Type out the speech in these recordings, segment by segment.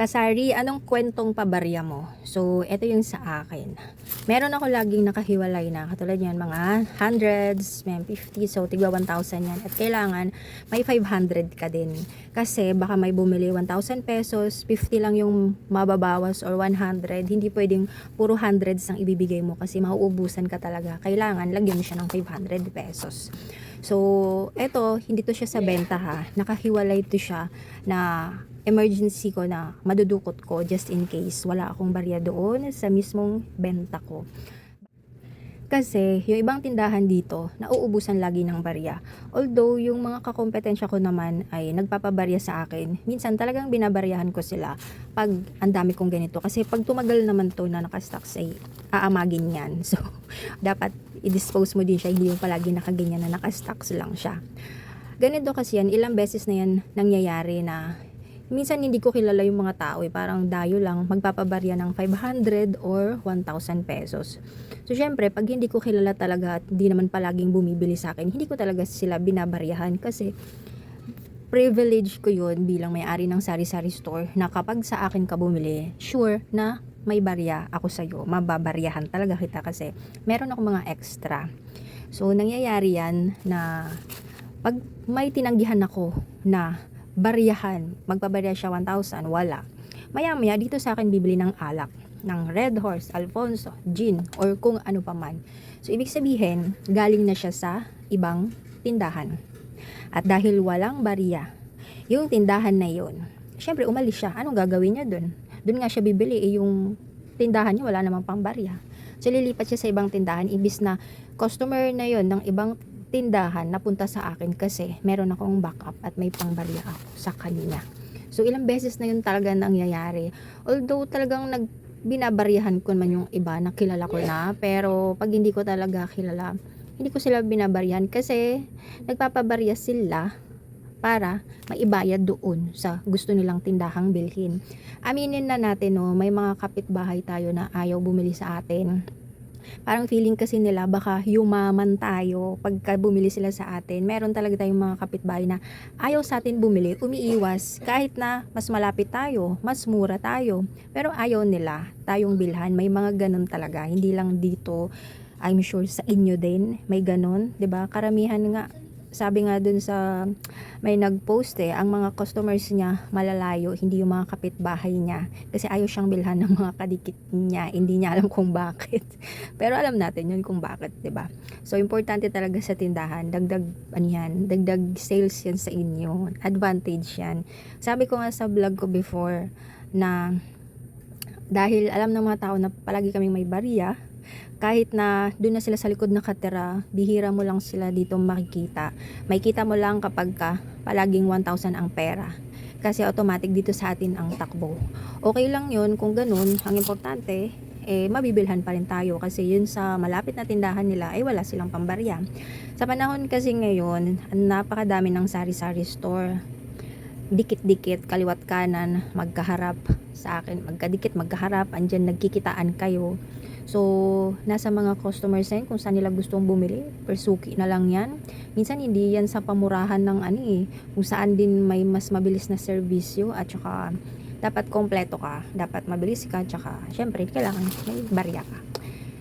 Kasari, anong kwentong pabarya mo? So, ito yung sa akin. Meron ako laging nakahiwalay na. Katulad yan, mga hundreds, may 50, so tigwa 1,000 yan. At kailangan, may 500 ka din. Kasi baka may bumili 1,000 pesos, 50 lang yung mababawas or 100. Hindi pwedeng puro hundreds ang ibibigay mo kasi mauubusan ka talaga. Kailangan, lagyan mo siya ng 500 pesos. So, eto, hindi to siya sa benta ha. Nakahiwalay to siya na emergency ko na madudukot ko just in case wala akong barya doon sa mismong benta ko. Kasi yung ibang tindahan dito, nauubusan lagi ng barya. Although yung mga kakompetensya ko naman ay nagpapabarya sa akin, minsan talagang binabaryahan ko sila pag ang dami kong ganito. Kasi pag tumagal naman to na nakastocks ay aamagin yan. So, dapat i-dispose mo din siya, hindi yung palagi nakaganyan na nakastocks lang siya. Ganito kasi yan, ilang beses na yan nangyayari na minsan hindi ko kilala yung mga tao eh. Parang dayo lang, magpapabarya ng 500 or 1,000 pesos. So, syempre, pag hindi ko kilala talaga at hindi naman palaging bumibili sa akin, hindi ko talaga sila binabaryahan kasi privilege ko yun bilang may-ari ng sari-sari store na kapag sa akin ka bumili, sure na may barya ako sa'yo. Mababaryahan talaga kita kasi meron ako mga extra. So, nangyayari yan na pag may tinanggihan ako na baryahan, magpabarya siya 1,000, wala. Maya-maya, dito sa akin bibili ng alak, ng Red Horse, Alfonso, Gin, or kung ano pa man. So, ibig sabihin, galing na siya sa ibang tindahan. At dahil walang barya, yung tindahan na yun, syempre umalis siya. Anong gagawin niya dun? Dun nga siya bibili, eh, yung tindahan niya wala namang pang barya. So, lilipat siya sa ibang tindahan, ibis na customer na yon ng ibang tindahan napunta sa akin kasi meron akong backup at may pangbarya ako sa kanya. So ilang beses na yun talaga nangyayari. Although talagang nag binabaryahan ko man yung iba na kilala ko na pero pag hindi ko talaga kilala hindi ko sila binabaryahan kasi nagpapabarya sila para maibayad doon sa gusto nilang tindahang bilhin. Aminin na natin no, may mga kapitbahay tayo na ayaw bumili sa atin parang feeling kasi nila baka yumaman tayo pagka bumili sila sa atin. Meron talaga tayong mga kapitbahay na ayaw sa atin bumili, umiiwas kahit na mas malapit tayo, mas mura tayo. Pero ayaw nila tayong bilhan. May mga ganun talaga. Hindi lang dito. I'm sure sa inyo din may ganun, 'di ba? Karamihan nga sabi nga dun sa may nag-post eh, ang mga customers niya malalayo, hindi yung mga kapitbahay niya. Kasi ayaw siyang bilhan ng mga kadikit niya, hindi niya alam kung bakit. Pero alam natin yun kung bakit, ba? So importante talaga sa tindahan, dagdag ano yan, dagdag sales yan sa inyo, advantage yan. Sabi ko nga sa vlog ko before na dahil alam ng mga tao na palagi kaming may bariya, kahit na doon na sila sa likod nakatira, bihira mo lang sila dito makikita. May kita mo lang kapag ka palaging 1,000 ang pera. Kasi automatic dito sa atin ang takbo. Okay lang yun kung ganun. Ang importante, eh, mabibilhan pa rin tayo. Kasi yun sa malapit na tindahan nila, ay wala silang pambarya. Sa panahon kasi ngayon, napakadami ng sari-sari store. Dikit-dikit, kaliwat kanan, magkaharap sa akin. Magkadikit, magkaharap, andyan nagkikitaan kayo. So, nasa mga customers yun kung saan nila gustong bumili. Persuki na lang yan. Minsan hindi yan sa pamurahan ng ano eh. Kung saan din may mas mabilis na serbisyo at saka dapat kompleto ka. Dapat mabilis ka. Tsaka, syempre, kailangan may barya ka.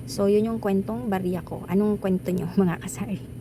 So, yun yung kwentong barya ko. Anong kwento nyo mga kasari?